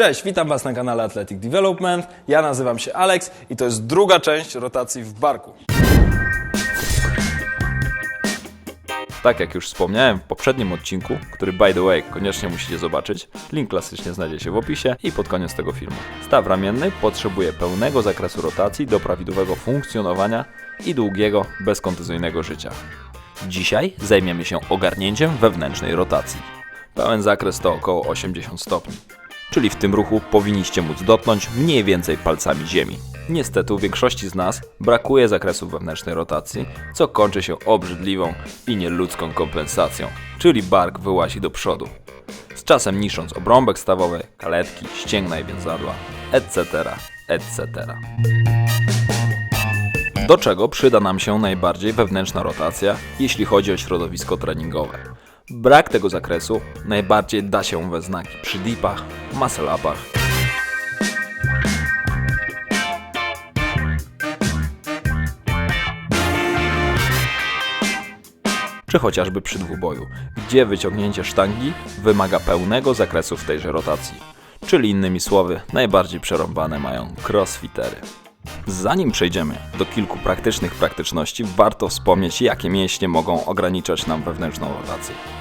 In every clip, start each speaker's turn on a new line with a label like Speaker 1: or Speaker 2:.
Speaker 1: Cześć, witam Was na kanale Athletic Development. Ja nazywam się Alex i to jest druga część rotacji w barku.
Speaker 2: Tak jak już wspomniałem w poprzednim odcinku, który by the way koniecznie musicie zobaczyć, link klasycznie znajdzie się w opisie i pod koniec tego filmu. Staw ramienny potrzebuje pełnego zakresu rotacji do prawidłowego funkcjonowania i długiego, bezkontuzyjnego życia. Dzisiaj zajmiemy się ogarnięciem wewnętrznej rotacji. Pełen zakres to około 80 stopni. Czyli w tym ruchu powinniście móc dotknąć mniej więcej palcami ziemi. Niestety u większości z nas brakuje zakresu wewnętrznej rotacji, co kończy się obrzydliwą i nieludzką kompensacją, czyli bark wyłazi do przodu. Z czasem niszcząc obrąbek stawowy, kaletki, ścięgna i więzadła, etc., etc. Do czego przyda nam się najbardziej wewnętrzna rotacja, jeśli chodzi o środowisko treningowe. Brak tego zakresu najbardziej da się we znaki przy dipach, muscle upach czy chociażby przy dwuboju, gdzie wyciągnięcie sztangi wymaga pełnego zakresu w tejże rotacji. Czyli innymi słowy, najbardziej przerąbane mają crossfitery. Zanim przejdziemy do kilku praktycznych praktyczności, warto wspomnieć, jakie mięśnie mogą ograniczać nam wewnętrzną rotację.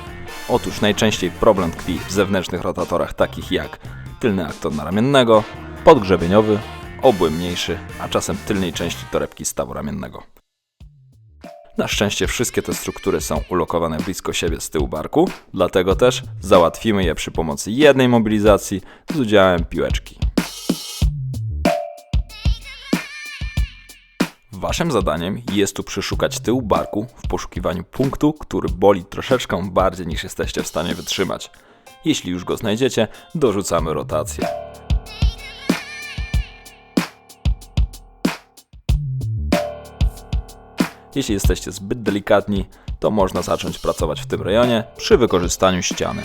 Speaker 2: Otóż najczęściej problem tkwi w zewnętrznych rotatorach takich jak tylny aktor naramiennego, podgrzebieniowy, obły mniejszy, a czasem tylnej części torebki stawu ramiennego. Na szczęście wszystkie te struktury są ulokowane blisko siebie z tyłu barku, dlatego też załatwimy je przy pomocy jednej mobilizacji z udziałem piłeczki. Waszym zadaniem jest tu przeszukać tył barku w poszukiwaniu punktu, który boli troszeczkę bardziej niż jesteście w stanie wytrzymać. Jeśli już go znajdziecie, dorzucamy rotację. Jeśli jesteście zbyt delikatni, to można zacząć pracować w tym rejonie przy wykorzystaniu ściany.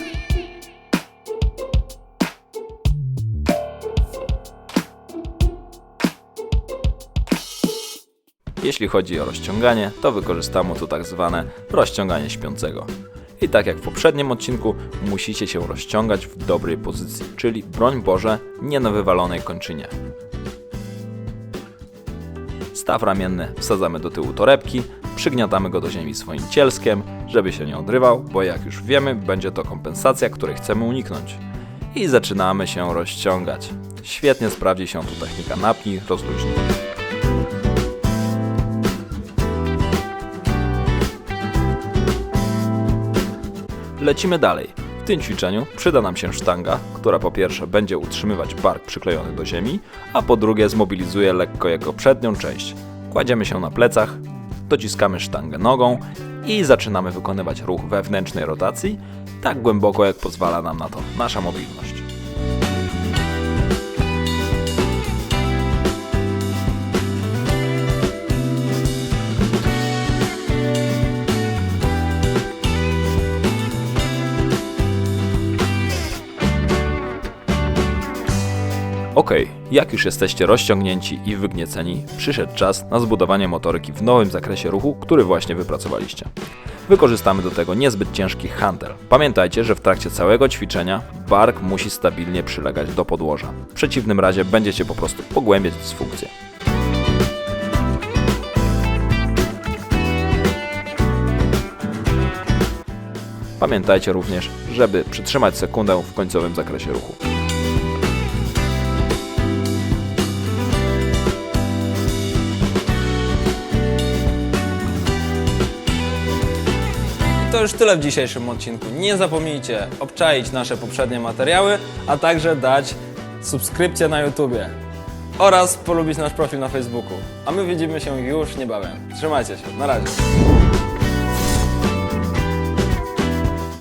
Speaker 2: Jeśli chodzi o rozciąganie, to wykorzystamy tu tak zwane rozciąganie śpiącego. I tak jak w poprzednim odcinku, musicie się rozciągać w dobrej pozycji, czyli broń Boże, nie na wywalonej kończynie. Staw ramienny wsadzamy do tyłu torebki, przygniatamy go do ziemi swoim cielskiem, żeby się nie odrywał, bo jak już wiemy, będzie to kompensacja, której chcemy uniknąć. I zaczynamy się rozciągać. Świetnie sprawdzi się tu technika napnij, rozluźnij. Lecimy dalej. W tym ćwiczeniu przyda nam się sztanga, która po pierwsze będzie utrzymywać bark przyklejony do ziemi, a po drugie zmobilizuje lekko jego przednią część. Kładziemy się na plecach, dociskamy sztangę nogą i zaczynamy wykonywać ruch wewnętrznej rotacji tak głęboko jak pozwala nam na to nasza mobilność. Okej, jak już jesteście rozciągnięci i wygnieceni, przyszedł czas na zbudowanie motoryki w nowym zakresie ruchu, który właśnie wypracowaliście. Wykorzystamy do tego niezbyt ciężki handel. Pamiętajcie, że w trakcie całego ćwiczenia bark musi stabilnie przylegać do podłoża. W przeciwnym razie będziecie po prostu pogłębiać dysfunkcję. Pamiętajcie również, żeby przytrzymać sekundę w końcowym zakresie ruchu.
Speaker 1: To już tyle w dzisiejszym odcinku. Nie zapomnijcie obczaić nasze poprzednie materiały, a także dać subskrypcję na YouTubie oraz polubić nasz profil na Facebooku. A my widzimy się już niebawem. Trzymajcie się, na razie.